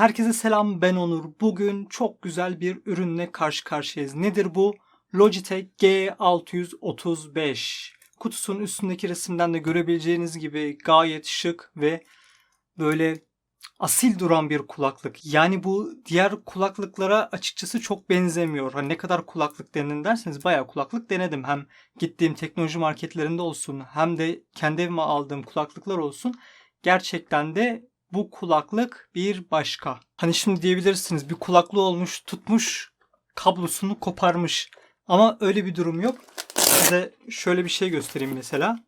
Herkese selam ben Onur. Bugün çok güzel bir ürünle karşı karşıyayız. Nedir bu? Logitech G635. Kutusunun üstündeki resimden de görebileceğiniz gibi gayet şık ve böyle asil duran bir kulaklık. Yani bu diğer kulaklıklara açıkçası çok benzemiyor. Hani ne kadar kulaklık denedin derseniz bayağı kulaklık denedim. Hem gittiğim teknoloji marketlerinde olsun hem de kendi evime aldığım kulaklıklar olsun. Gerçekten de bu kulaklık bir başka. Hani şimdi diyebilirsiniz bir kulaklığı olmuş tutmuş kablosunu koparmış. Ama öyle bir durum yok. Size şöyle bir şey göstereyim mesela.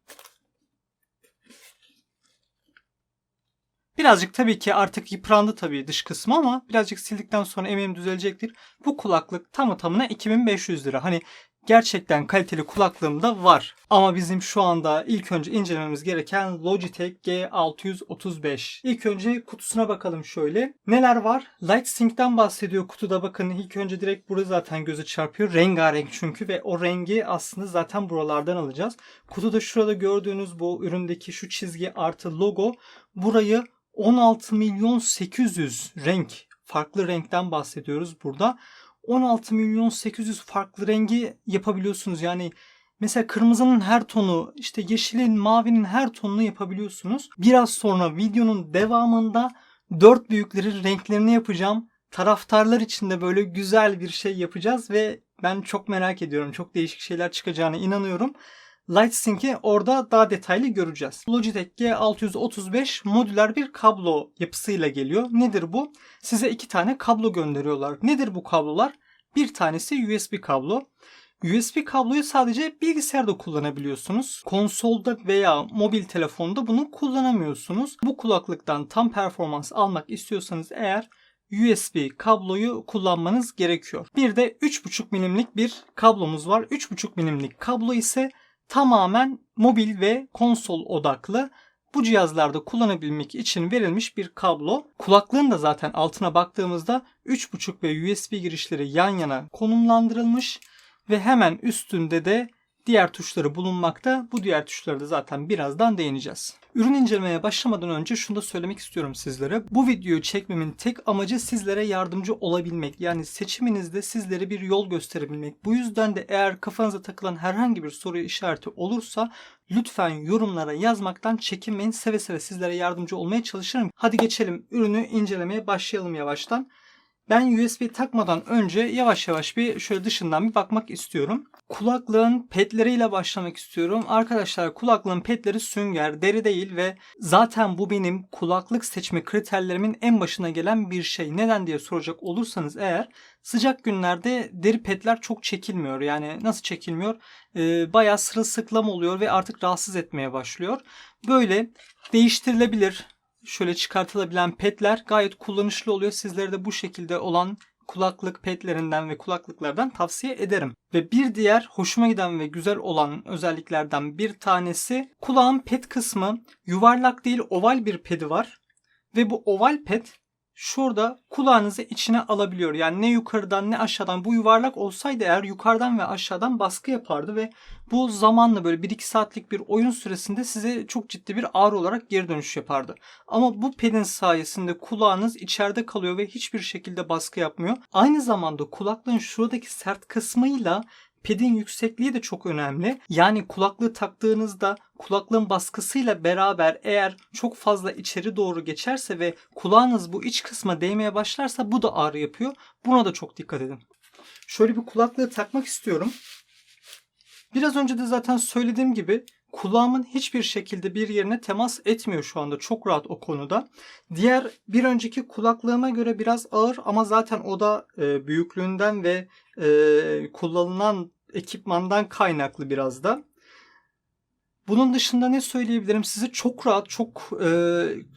Birazcık tabii ki artık yıprandı tabii dış kısmı ama birazcık sildikten sonra eminim düzelecektir. Bu kulaklık tamı tamına 2500 lira. Hani gerçekten kaliteli kulaklığım da var. Ama bizim şu anda ilk önce incelememiz gereken Logitech G635. İlk önce kutusuna bakalım şöyle. Neler var? Lightsync'ten bahsediyor kutuda bakın. ilk önce direkt burada zaten göze çarpıyor. Rengarenk çünkü ve o rengi aslında zaten buralardan alacağız. Kutuda şurada gördüğünüz bu üründeki şu çizgi artı logo burayı 16 milyon 800 renk farklı renkten bahsediyoruz burada. 16 milyon 800 farklı rengi yapabiliyorsunuz. Yani mesela kırmızının her tonu, işte yeşilin, mavinin her tonunu yapabiliyorsunuz. Biraz sonra videonun devamında dört büyüklerin renklerini yapacağım. Taraftarlar için de böyle güzel bir şey yapacağız ve ben çok merak ediyorum. Çok değişik şeyler çıkacağına inanıyorum. LightSync'i orada daha detaylı göreceğiz. Logitech G635 modüler bir kablo yapısıyla geliyor. Nedir bu? Size iki tane kablo gönderiyorlar. Nedir bu kablolar? Bir tanesi USB kablo. USB kabloyu sadece bilgisayarda kullanabiliyorsunuz. Konsolda veya mobil telefonda bunu kullanamıyorsunuz. Bu kulaklıktan tam performans almak istiyorsanız eğer USB kabloyu kullanmanız gerekiyor. Bir de 3.5 milimlik bir kablomuz var. 3.5 milimlik kablo ise tamamen mobil ve konsol odaklı bu cihazlarda kullanabilmek için verilmiş bir kablo. Kulaklığın da zaten altına baktığımızda 3.5 ve USB girişleri yan yana konumlandırılmış ve hemen üstünde de diğer tuşları bulunmakta. Bu diğer tuşlara da zaten birazdan değineceğiz. Ürün incelemeye başlamadan önce şunu da söylemek istiyorum sizlere. Bu videoyu çekmemin tek amacı sizlere yardımcı olabilmek. Yani seçiminizde sizlere bir yol gösterebilmek. Bu yüzden de eğer kafanıza takılan herhangi bir soru işareti olursa lütfen yorumlara yazmaktan çekinmeyin. Seve seve sizlere yardımcı olmaya çalışırım. Hadi geçelim ürünü incelemeye başlayalım yavaştan. Ben USB takmadan önce yavaş yavaş bir şöyle dışından bir bakmak istiyorum. Kulaklığın petleriyle başlamak istiyorum. Arkadaşlar kulaklığın petleri sünger, deri değil ve zaten bu benim kulaklık seçme kriterlerimin en başına gelen bir şey. Neden diye soracak olursanız eğer sıcak günlerde deri petler çok çekilmiyor. Yani nasıl çekilmiyor? Ee, bayağı sırılsıklam oluyor ve artık rahatsız etmeye başlıyor. Böyle değiştirilebilir şöyle çıkartılabilen petler gayet kullanışlı oluyor. Sizlere de bu şekilde olan kulaklık petlerinden ve kulaklıklardan tavsiye ederim. Ve bir diğer hoşuma giden ve güzel olan özelliklerden bir tanesi kulağın pet kısmı yuvarlak değil oval bir pedi var. Ve bu oval pet şurada kulağınızı içine alabiliyor. Yani ne yukarıdan ne aşağıdan bu yuvarlak olsaydı eğer yukarıdan ve aşağıdan baskı yapardı ve bu zamanla böyle 1-2 saatlik bir oyun süresinde size çok ciddi bir ağrı olarak geri dönüş yapardı. Ama bu pedin sayesinde kulağınız içeride kalıyor ve hiçbir şekilde baskı yapmıyor. Aynı zamanda kulaklığın şuradaki sert kısmıyla Pedin yüksekliği de çok önemli. Yani kulaklığı taktığınızda kulaklığın baskısıyla beraber eğer çok fazla içeri doğru geçerse ve kulağınız bu iç kısma değmeye başlarsa bu da ağrı yapıyor. Buna da çok dikkat edin. Şöyle bir kulaklığı takmak istiyorum. Biraz önce de zaten söylediğim gibi kulağımın hiçbir şekilde bir yerine temas etmiyor şu anda. Çok rahat o konuda. Diğer bir önceki kulaklığıma göre biraz ağır ama zaten o da e, büyüklüğünden ve e, kullanılan ekipmandan kaynaklı biraz da. Bunun dışında ne söyleyebilirim size çok rahat çok e,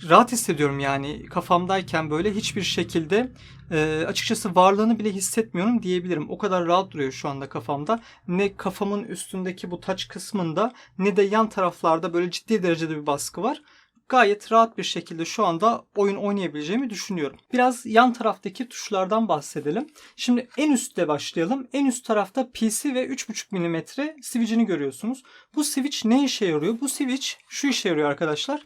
rahat hissediyorum yani kafamdayken böyle hiçbir şekilde e, açıkçası varlığını bile hissetmiyorum diyebilirim. O kadar rahat duruyor şu anda kafamda. Ne kafamın üstündeki bu taç kısmında ne de yan taraflarda böyle ciddi derecede bir baskı var gayet rahat bir şekilde şu anda oyun oynayabileceğimi düşünüyorum. Biraz yan taraftaki tuşlardan bahsedelim. Şimdi en üstte başlayalım. En üst tarafta PC ve 3.5 mm switch'ini görüyorsunuz. Bu switch ne işe yarıyor? Bu switch şu işe yarıyor arkadaşlar.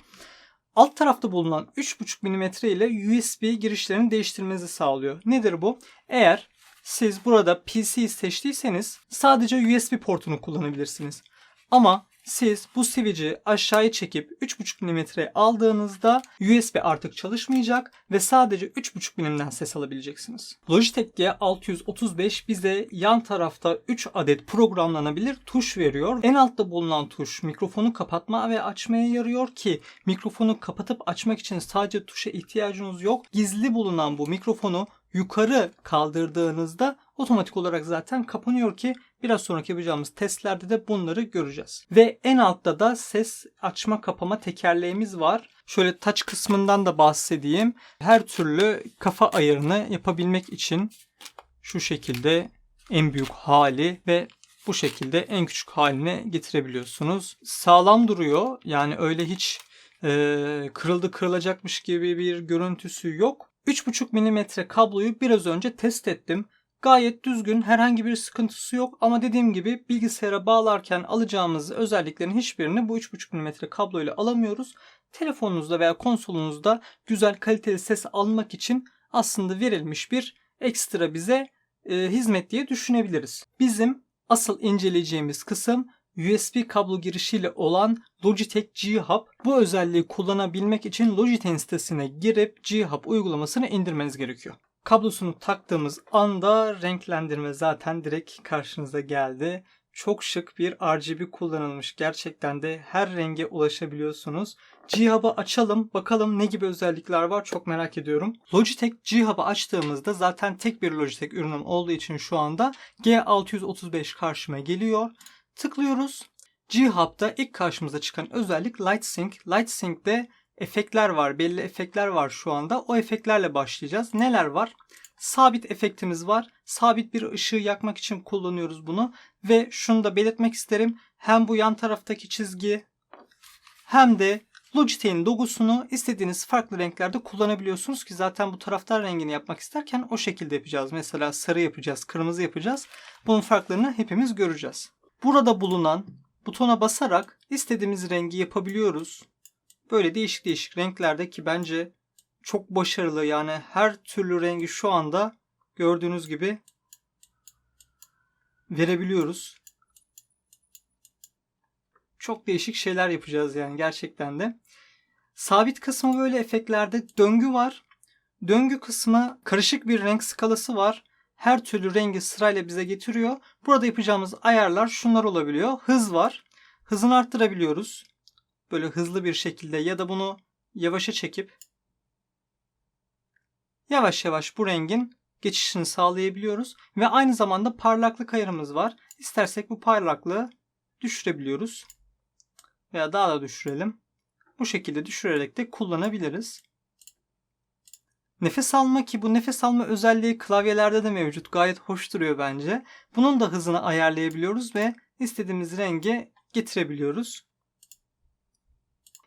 alt tarafta bulunan 3.5 mm ile USB girişlerini değiştirmenizi sağlıyor. Nedir bu? Eğer siz burada PC seçtiyseniz sadece USB portunu kullanabilirsiniz. Ama siz bu switch'i aşağıya çekip 3.5 mm aldığınızda USB artık çalışmayacak ve sadece 3.5 milimden ses alabileceksiniz. Logitech G635 bize yan tarafta 3 adet programlanabilir tuş veriyor. En altta bulunan tuş mikrofonu kapatma ve açmaya yarıyor ki mikrofonu kapatıp açmak için sadece tuşa ihtiyacınız yok. Gizli bulunan bu mikrofonu yukarı kaldırdığınızda otomatik olarak zaten kapanıyor ki biraz sonraki yapacağımız testlerde de bunları göreceğiz. Ve en altta da ses açma kapama tekerleğimiz var. Şöyle touch kısmından da bahsedeyim. Her türlü kafa ayarını yapabilmek için şu şekilde en büyük hali ve bu şekilde en küçük haline getirebiliyorsunuz. Sağlam duruyor. Yani öyle hiç e, kırıldı kırılacakmış gibi bir görüntüsü yok. 3.5 mm kabloyu biraz önce test ettim. Gayet düzgün, herhangi bir sıkıntısı yok ama dediğim gibi bilgisayara bağlarken alacağımız özelliklerin hiçbirini bu 3.5 mm kablo ile alamıyoruz. Telefonunuzda veya konsolunuzda güzel kaliteli ses almak için aslında verilmiş bir ekstra bize e, hizmet diye düşünebiliriz. Bizim asıl inceleyeceğimiz kısım USB kablo girişiyle olan Logitech G-Hub. Bu özelliği kullanabilmek için Logitech sitesine girip G-Hub uygulamasını indirmeniz gerekiyor. Kablosunu taktığımız anda renklendirme zaten direkt karşınıza geldi. Çok şık bir RGB kullanılmış. Gerçekten de her renge ulaşabiliyorsunuz. G-Hub'ı açalım. Bakalım ne gibi özellikler var çok merak ediyorum. Logitech G-Hub'ı açtığımızda zaten tek bir Logitech ürünüm olduğu için şu anda G635 karşıma geliyor. Tıklıyoruz. G-Hub'da ilk karşımıza çıkan özellik LightSync. LightSync'de efektler var. Belli efektler var şu anda. O efektlerle başlayacağız. Neler var? Sabit efektimiz var. Sabit bir ışığı yakmak için kullanıyoruz bunu. Ve şunu da belirtmek isterim. Hem bu yan taraftaki çizgi hem de Logitech'in logosunu istediğiniz farklı renklerde kullanabiliyorsunuz ki zaten bu taraftar rengini yapmak isterken o şekilde yapacağız. Mesela sarı yapacağız, kırmızı yapacağız. Bunun farklarını hepimiz göreceğiz. Burada bulunan butona basarak istediğimiz rengi yapabiliyoruz. Böyle değişik değişik renklerde ki bence çok başarılı. Yani her türlü rengi şu anda gördüğünüz gibi verebiliyoruz. Çok değişik şeyler yapacağız yani gerçekten de. Sabit kısmı böyle efektlerde döngü var. Döngü kısmı karışık bir renk skalası var. Her türlü rengi sırayla bize getiriyor. Burada yapacağımız ayarlar şunlar olabiliyor. Hız var. Hızını arttırabiliyoruz. Böyle hızlı bir şekilde ya da bunu yavaşa çekip yavaş yavaş bu rengin geçişini sağlayabiliyoruz. Ve aynı zamanda parlaklık ayarımız var. İstersek bu parlaklığı düşürebiliyoruz. Veya daha da düşürelim. Bu şekilde düşürerek de kullanabiliriz. Nefes alma ki bu nefes alma özelliği klavyelerde de mevcut. Gayet hoş duruyor bence. Bunun da hızını ayarlayabiliyoruz ve istediğimiz renge getirebiliyoruz.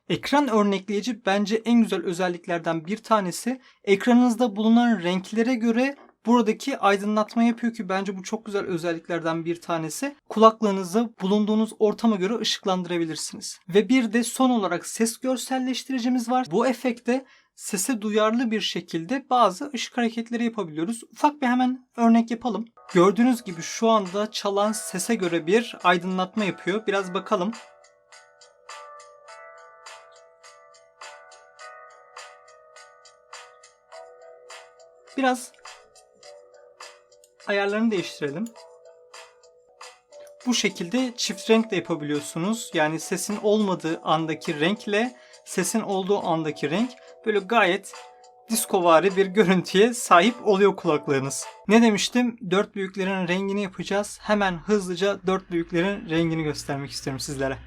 Ekran örnekleyici bence en güzel özelliklerden bir tanesi. Ekranınızda bulunan renklere göre buradaki aydınlatma yapıyor ki bence bu çok güzel özelliklerden bir tanesi. Kulaklığınızı bulunduğunuz ortama göre ışıklandırabilirsiniz. Ve bir de son olarak ses görselleştiricimiz var. Bu efekte sese duyarlı bir şekilde bazı ışık hareketleri yapabiliyoruz. Ufak bir hemen örnek yapalım. Gördüğünüz gibi şu anda çalan sese göre bir aydınlatma yapıyor. Biraz bakalım. Biraz ayarlarını değiştirelim. Bu şekilde çift renk de yapabiliyorsunuz. Yani sesin olmadığı andaki renkle sesin olduğu andaki renk böyle gayet diskovari bir görüntüye sahip oluyor kulaklarınız. Ne demiştim? Dört büyüklerin rengini yapacağız. Hemen hızlıca dört büyüklerin rengini göstermek istiyorum sizlere.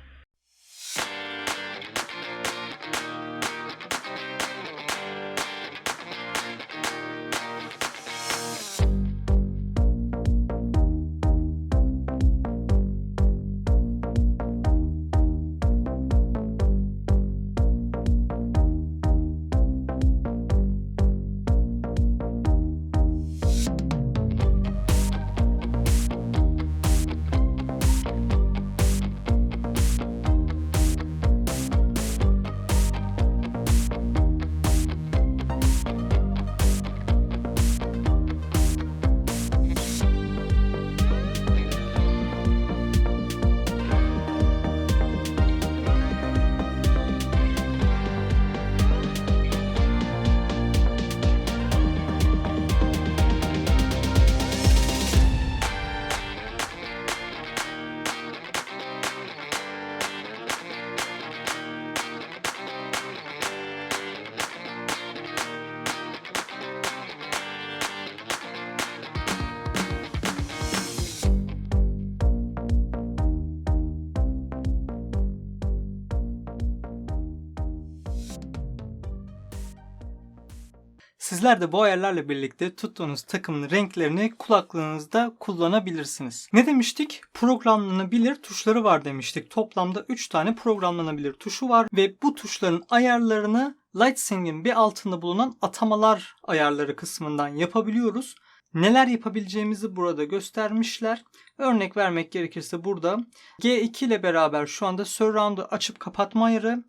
Sizler de bu ayarlarla birlikte tuttuğunuz takımın renklerini kulaklığınızda kullanabilirsiniz. Ne demiştik? Programlanabilir tuşları var demiştik. Toplamda 3 tane programlanabilir tuşu var ve bu tuşların ayarlarını LightSync'in bir altında bulunan atamalar ayarları kısmından yapabiliyoruz. Neler yapabileceğimizi burada göstermişler. Örnek vermek gerekirse burada G2 ile beraber şu anda Surround'u açıp kapatma ayarı,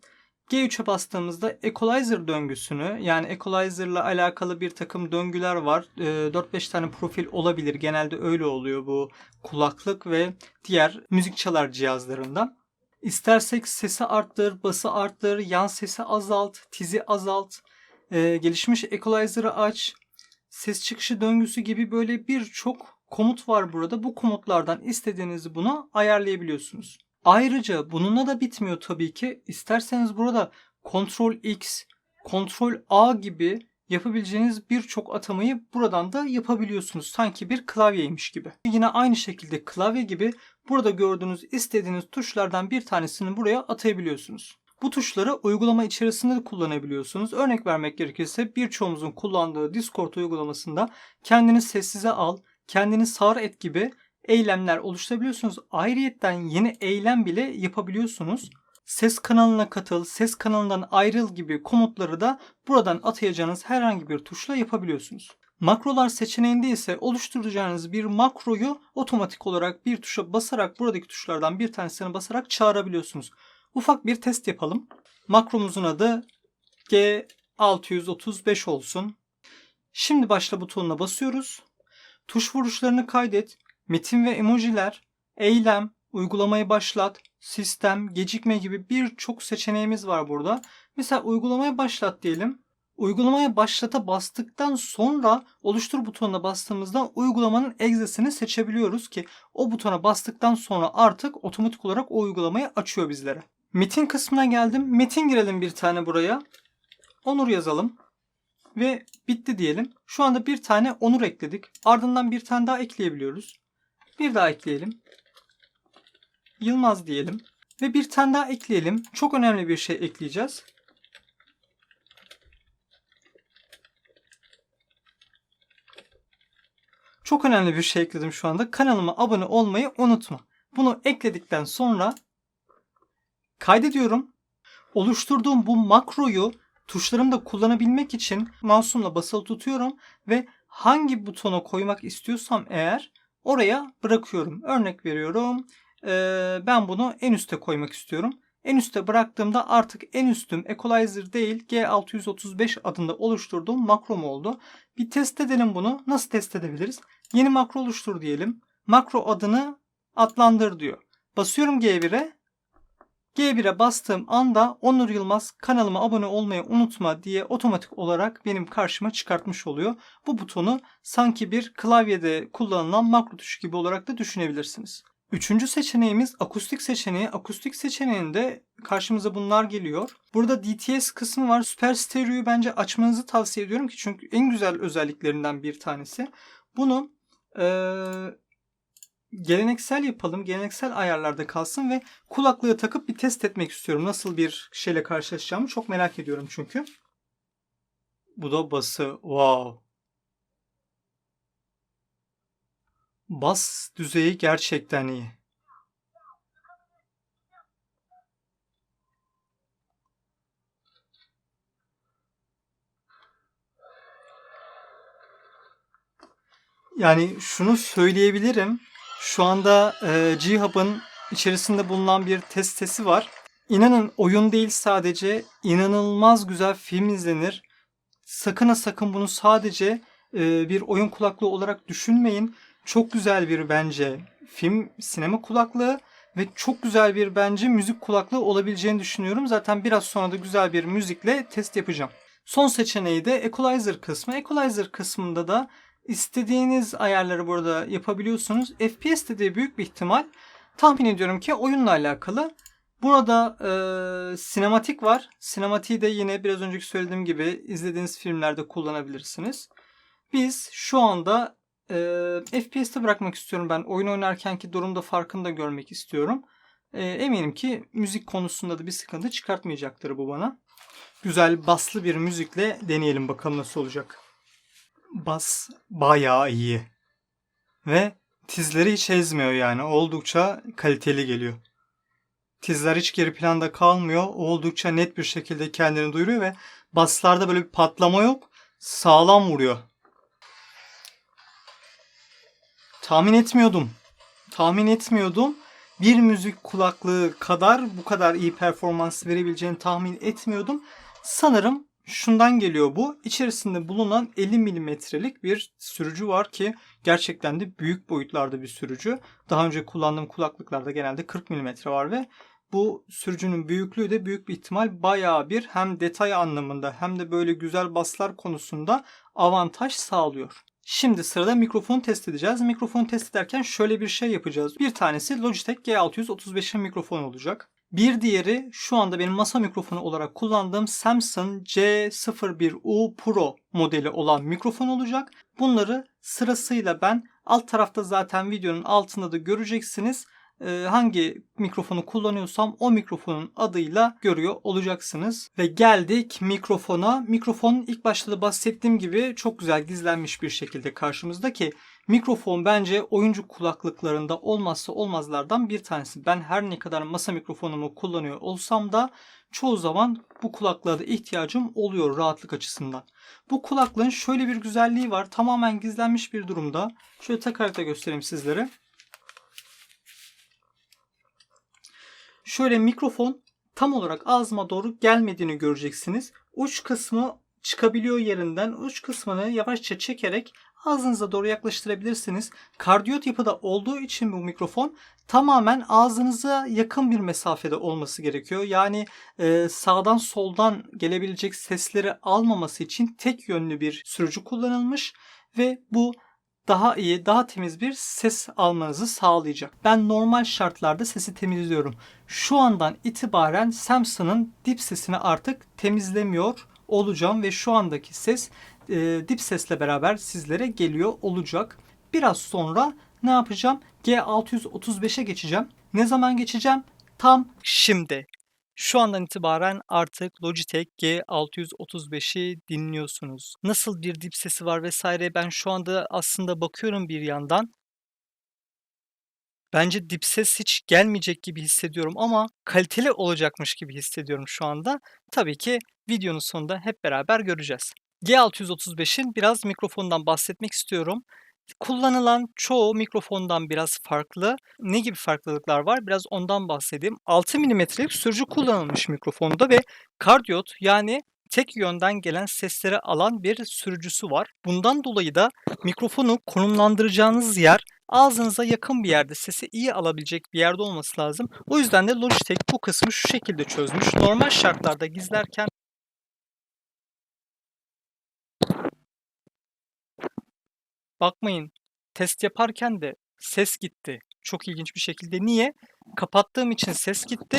G3'e bastığımızda equalizer döngüsünü yani equalizer ile alakalı bir takım döngüler var. Ee, 4-5 tane profil olabilir. Genelde öyle oluyor bu kulaklık ve diğer müzik çalar cihazlarında. İstersek sesi arttır, bası arttır, yan sesi azalt, tizi azalt, ee, gelişmiş equalizer'ı aç, ses çıkışı döngüsü gibi böyle birçok komut var burada. Bu komutlardan istediğinizi buna ayarlayabiliyorsunuz. Ayrıca bununla da bitmiyor tabii ki. İsterseniz burada Ctrl X, Ctrl A gibi yapabileceğiniz birçok atamayı buradan da yapabiliyorsunuz. Sanki bir klavyeymiş gibi. Yine aynı şekilde klavye gibi burada gördüğünüz istediğiniz tuşlardan bir tanesini buraya atayabiliyorsunuz. Bu tuşları uygulama içerisinde de kullanabiliyorsunuz. Örnek vermek gerekirse birçoğumuzun kullandığı Discord uygulamasında kendini sessize al, kendini sağır et gibi eylemler oluşturabiliyorsunuz. Ayrıyetten yeni eylem bile yapabiliyorsunuz. Ses kanalına katıl, ses kanalından ayrıl gibi komutları da buradan atayacağınız herhangi bir tuşla yapabiliyorsunuz. Makrolar seçeneğinde ise oluşturacağınız bir makroyu otomatik olarak bir tuşa basarak buradaki tuşlardan bir tanesine basarak çağırabiliyorsunuz. Ufak bir test yapalım. Makromuzun adı G635 olsun. Şimdi başla butonuna basıyoruz. Tuş vuruşlarını kaydet. Metin ve emojiler, eylem, uygulamayı başlat, sistem, gecikme gibi birçok seçeneğimiz var burada. Mesela uygulamaya başlat diyelim. Uygulamaya başlata bastıktan sonra oluştur butonuna bastığımızda uygulamanın egzesini seçebiliyoruz ki o butona bastıktan sonra artık otomatik olarak o uygulamayı açıyor bizlere. Metin kısmına geldim. Metin girelim bir tane buraya. Onur yazalım. Ve bitti diyelim. Şu anda bir tane onur ekledik. Ardından bir tane daha ekleyebiliyoruz. Bir daha ekleyelim. Yılmaz diyelim. Ve bir tane daha ekleyelim. Çok önemli bir şey ekleyeceğiz. Çok önemli bir şey ekledim şu anda. Kanalıma abone olmayı unutma. Bunu ekledikten sonra kaydediyorum. Oluşturduğum bu makroyu tuşlarımda kullanabilmek için mouse'umla basılı tutuyorum ve hangi butona koymak istiyorsam eğer oraya bırakıyorum. Örnek veriyorum. Ee, ben bunu en üste koymak istiyorum. En üste bıraktığımda artık en üstüm Equalizer değil G635 adında oluşturduğum makrom oldu. Bir test edelim bunu. Nasıl test edebiliriz? Yeni makro oluştur diyelim. Makro adını adlandır diyor. Basıyorum G1'e. G1'e bastığım anda Onur Yılmaz kanalıma abone olmayı unutma diye otomatik olarak benim karşıma çıkartmış oluyor. Bu butonu sanki bir klavyede kullanılan makro tuşu gibi olarak da düşünebilirsiniz. Üçüncü seçeneğimiz akustik seçeneği. Akustik seçeneğinde karşımıza bunlar geliyor. Burada DTS kısmı var. Süper Stereo'yu bence açmanızı tavsiye ediyorum ki çünkü en güzel özelliklerinden bir tanesi. Bunu ee, geleneksel yapalım. Geleneksel ayarlarda kalsın ve kulaklığı takıp bir test etmek istiyorum. Nasıl bir şeyle karşılaşacağımı çok merak ediyorum çünkü. Bu da bası. Wow. Bas düzeyi gerçekten iyi. Yani şunu söyleyebilirim. Şu anda e, G-Hub'ın içerisinde bulunan bir test sesi var. İnanın oyun değil sadece inanılmaz güzel film izlenir. Sakın ha sakın bunu sadece e, bir oyun kulaklığı olarak düşünmeyin. Çok güzel bir bence film sinema kulaklığı ve çok güzel bir bence müzik kulaklığı olabileceğini düşünüyorum. Zaten biraz sonra da güzel bir müzikle test yapacağım. Son seçeneği de Equalizer kısmı. Equalizer kısmında da istediğiniz ayarları burada yapabiliyorsunuz. FPS de büyük bir ihtimal tahmin ediyorum ki oyunla alakalı. Burada e, sinematik var. Sinematiği de yine biraz önceki söylediğim gibi izlediğiniz filmlerde kullanabilirsiniz. Biz şu anda e, FPS'te bırakmak istiyorum ben. Oyun oynarkenki durumda farkını da görmek istiyorum. E, eminim ki müzik konusunda da bir sıkıntı çıkartmayacaktır bu bana. Güzel baslı bir müzikle deneyelim bakalım nasıl olacak. Bas bayağı iyi. Ve tizleri hiç ezmiyor yani. Oldukça kaliteli geliyor. Tizler hiç geri planda kalmıyor. Oldukça net bir şekilde kendini duyuruyor ve baslarda böyle bir patlama yok. Sağlam vuruyor. Tahmin etmiyordum. Tahmin etmiyordum. Bir müzik kulaklığı kadar bu kadar iyi performans verebileceğini tahmin etmiyordum. Sanırım şundan geliyor bu. İçerisinde bulunan 50 milimetrelik bir sürücü var ki gerçekten de büyük boyutlarda bir sürücü. Daha önce kullandığım kulaklıklarda genelde 40 milimetre var ve bu sürücünün büyüklüğü de büyük bir ihtimal bayağı bir hem detay anlamında hem de böyle güzel baslar konusunda avantaj sağlıyor. Şimdi sırada mikrofon test edeceğiz. Mikrofon test ederken şöyle bir şey yapacağız. Bir tanesi Logitech G635'in mikrofon olacak. Bir diğeri şu anda benim masa mikrofonu olarak kullandığım Samsung C01U Pro modeli olan mikrofon olacak. Bunları sırasıyla ben alt tarafta zaten videonun altında da göreceksiniz. Ee, hangi mikrofonu kullanıyorsam o mikrofonun adıyla görüyor olacaksınız. Ve geldik mikrofona. Mikrofon ilk başta da bahsettiğim gibi çok güzel gizlenmiş bir şekilde karşımızda ki mikrofon bence oyuncu kulaklıklarında olmazsa olmazlardan bir tanesi. Ben her ne kadar masa mikrofonumu kullanıyor olsam da çoğu zaman bu kulaklığa da ihtiyacım oluyor rahatlık açısından. Bu kulaklığın şöyle bir güzelliği var. Tamamen gizlenmiş bir durumda. Şöyle takarak da göstereyim sizlere. Şöyle mikrofon tam olarak ağzıma doğru gelmediğini göreceksiniz. Uç kısmı çıkabiliyor yerinden. Uç kısmını yavaşça çekerek ağzınıza doğru yaklaştırabilirsiniz. Kardiyot yapıda olduğu için bu mikrofon tamamen ağzınıza yakın bir mesafede olması gerekiyor. Yani e, sağdan soldan gelebilecek sesleri almaması için tek yönlü bir sürücü kullanılmış ve bu daha iyi, daha temiz bir ses almanızı sağlayacak. Ben normal şartlarda sesi temizliyorum. Şu andan itibaren Samsung'ın dip sesini artık temizlemiyor olacağım ve şu andaki ses e, dip sesle beraber sizlere geliyor olacak. Biraz sonra ne yapacağım? G635'e geçeceğim. Ne zaman geçeceğim? Tam şimdi. Şu andan itibaren artık Logitech G635'i dinliyorsunuz. Nasıl bir dip sesi var vesaire ben şu anda aslında bakıyorum bir yandan. Bence dip ses hiç gelmeyecek gibi hissediyorum ama kaliteli olacakmış gibi hissediyorum şu anda. Tabii ki videonun sonunda hep beraber göreceğiz. G635'in biraz mikrofondan bahsetmek istiyorum. Kullanılan çoğu mikrofondan biraz farklı. Ne gibi farklılıklar var? Biraz ondan bahsedeyim. 6 mm'lik sürücü kullanılmış mikrofonda ve kardiyot yani tek yönden gelen sesleri alan bir sürücüsü var. Bundan dolayı da mikrofonu konumlandıracağınız yer ağzınıza yakın bir yerde sesi iyi alabilecek bir yerde olması lazım. O yüzden de Logitech bu kısmı şu şekilde çözmüş. Normal şartlarda gizlerken Bakmayın test yaparken de ses gitti. Çok ilginç bir şekilde. Niye? Kapattığım için ses gitti.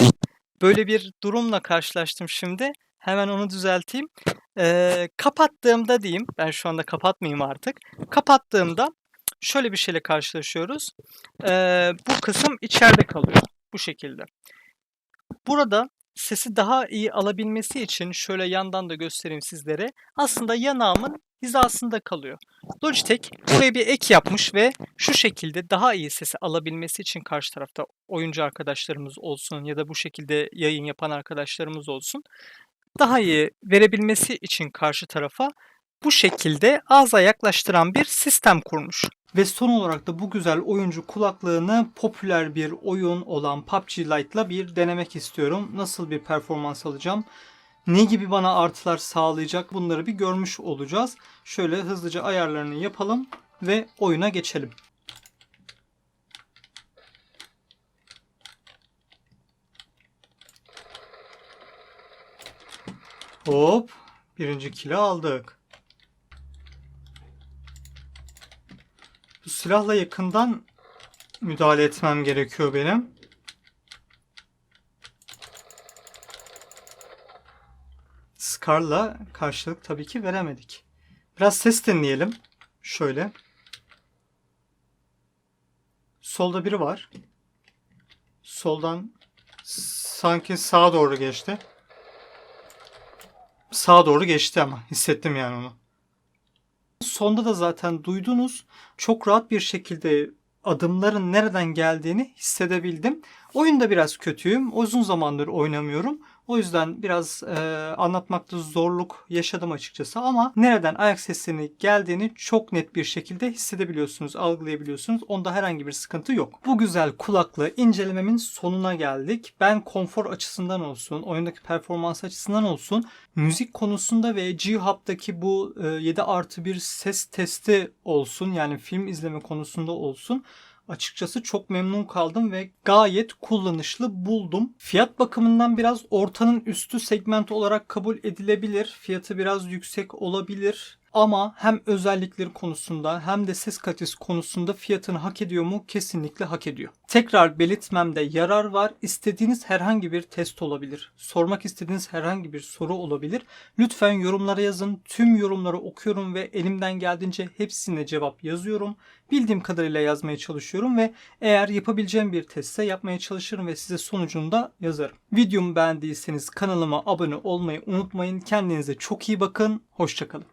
Böyle bir durumla karşılaştım şimdi. Hemen onu düzelteyim. Ee, kapattığımda diyeyim. Ben şu anda kapatmayayım artık. Kapattığımda şöyle bir şeyle karşılaşıyoruz. Ee, bu kısım içeride kalıyor. Bu şekilde. Burada sesi daha iyi alabilmesi için şöyle yandan da göstereyim sizlere. Aslında yanağımın hizasında kalıyor. Logitech buraya bir ek yapmış ve şu şekilde daha iyi sesi alabilmesi için karşı tarafta oyuncu arkadaşlarımız olsun ya da bu şekilde yayın yapan arkadaşlarımız olsun daha iyi verebilmesi için karşı tarafa bu şekilde ağza yaklaştıran bir sistem kurmuş. Ve son olarak da bu güzel oyuncu kulaklığını popüler bir oyun olan PUBG Lite'la bir denemek istiyorum. Nasıl bir performans alacağım? Ne gibi bana artılar sağlayacak bunları bir görmüş olacağız. Şöyle hızlıca ayarlarını yapalım ve oyuna geçelim. Hop. Birinci kili aldık. Silahla yakından müdahale etmem gerekiyor benim. Scar'la karşılık tabii ki veremedik. Biraz ses dinleyelim. Şöyle. Solda biri var. Soldan sanki sağa doğru geçti. Sağa doğru geçti ama hissettim yani onu. Sonda da zaten duydunuz. Çok rahat bir şekilde adımların nereden geldiğini hissedebildim. Oyunda biraz kötüyüm. Uzun zamandır oynamıyorum. O yüzden biraz e, anlatmakta zorluk yaşadım açıkçası ama nereden ayak seslerinin geldiğini çok net bir şekilde hissedebiliyorsunuz, algılayabiliyorsunuz. Onda herhangi bir sıkıntı yok. Bu güzel kulaklığı incelememin sonuna geldik. Ben konfor açısından olsun, oyundaki performans açısından olsun, müzik konusunda ve G-Hub'daki bu e, 7 artı 1 ses testi olsun yani film izleme konusunda olsun açıkçası çok memnun kaldım ve gayet kullanışlı buldum. Fiyat bakımından biraz ortanın üstü segment olarak kabul edilebilir. Fiyatı biraz yüksek olabilir. Ama hem özellikleri konusunda hem de ses kalitesi konusunda fiyatını hak ediyor mu? Kesinlikle hak ediyor. Tekrar belirtmemde yarar var. İstediğiniz herhangi bir test olabilir. Sormak istediğiniz herhangi bir soru olabilir. Lütfen yorumlara yazın. Tüm yorumları okuyorum ve elimden geldiğince hepsine cevap yazıyorum. Bildiğim kadarıyla yazmaya çalışıyorum ve eğer yapabileceğim bir testse yapmaya çalışırım ve size sonucunu da yazarım. Videomu beğendiyseniz kanalıma abone olmayı unutmayın. Kendinize çok iyi bakın. Hoşçakalın.